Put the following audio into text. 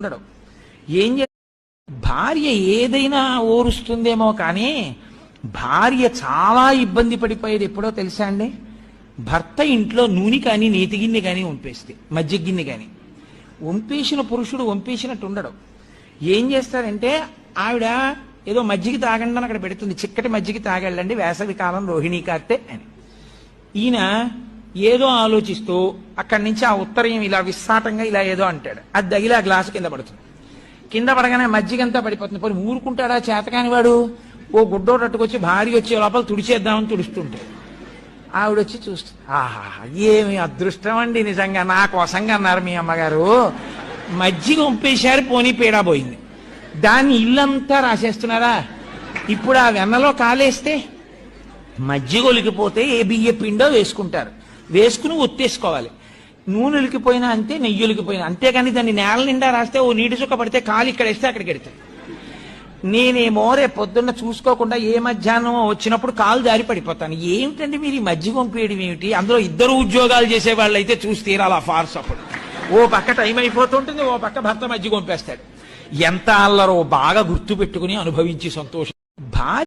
ఉండడు ఏం చే భార్య ఏదైనా ఓరుస్తుందేమో కానీ భార్య చాలా ఇబ్బంది పడిపోయేది ఎప్పుడో తెలుసా అండి? భర్త ఇంట్లో నూనె కానీ నేతి గిన్నె కానీ వంపేస్తే మజ్జిగ గిన్నె కానీ. వంపేసిన పురుషుడు వంపేసినట్టు ఉండడు. ఏం చేస్తారంటే ఆవిడ ఏదో మజ్జిగ తాగండి అని అక్కడ పెడుతుంది. చిక్కటి మజ్జిగ తాగెళ్ళండి వేసవి కాలం రోహిణీ కార్తె అని. ఈయన ఏదో ఆలోచిస్తూ అక్కడి నుంచి ఆ ఉత్తరయం ఇలా విస్సాటంగా ఇలా ఏదో అంటాడు. అది దగిలి ఆ గ్లాసు కింద పడుతుంది. కింద పడగానే మజ్జిగంతా పడిపోతుంది. పోనీ ఊరుకుంటాడా చేతకాని వాడు ఓ గుడ్డోడు అట్టుకొచ్చి భార్య వచ్చే లోపల తుడిచేద్దామని తుడుస్తుంటాడు ఆవిడ వచ్చి చూస్తుంది. ఆహా ఏమి అదృష్టం అండి నిజంగా. నా కోసంగా అన్నారు మీ అమ్మగారు. మజ్జిగ వంపేశారు పోనీ పీడా పోయింది. దాన్ని ఇల్లంతా రాసేస్తున్నారా? ఇప్పుడు ఆ వెన్నలో కాలేస్తే మజ్జిగ ఒలికిపోతే ఏ బియ్య పిండో వేసుకుంటారు. వేసుకుని ఒత్తేసుకోవాలి. నూనె ఒలికిపోయినా అంతే నెయ్యి ఒలికిపోయినా అంతేగాని దాన్ని నేల నిండా రాస్తే ఓ నీటి చుక్క పడితే కాలు ఇక్కడ వేస్తే అక్కడికి వెడతాయి నేనేమో రేపు పొద్దున్న చూసుకోకుండా ఏ మధ్యాహ్నం వచ్చినప్పుడు కాలు దారి పడిపోతాను. ఏమిటండి మీరు ఈ మజ్జిగ పంపేయడం ఏమిటి? అందులో ఇద్దరు ఉద్యోగాలు చేసే వాళ్ళు అయితే చూసి తీరాలి ఆ ఫార్స్ అప్పుడు. ఓ పక్క టైం అయిపోతుంటుంది ఓ పక్క భర్త మజ్జిగ పంపేస్తాడు ఎంత అల్లరో బాగా గుర్తు పెట్టుకుని అనుభవించి సంతోషం.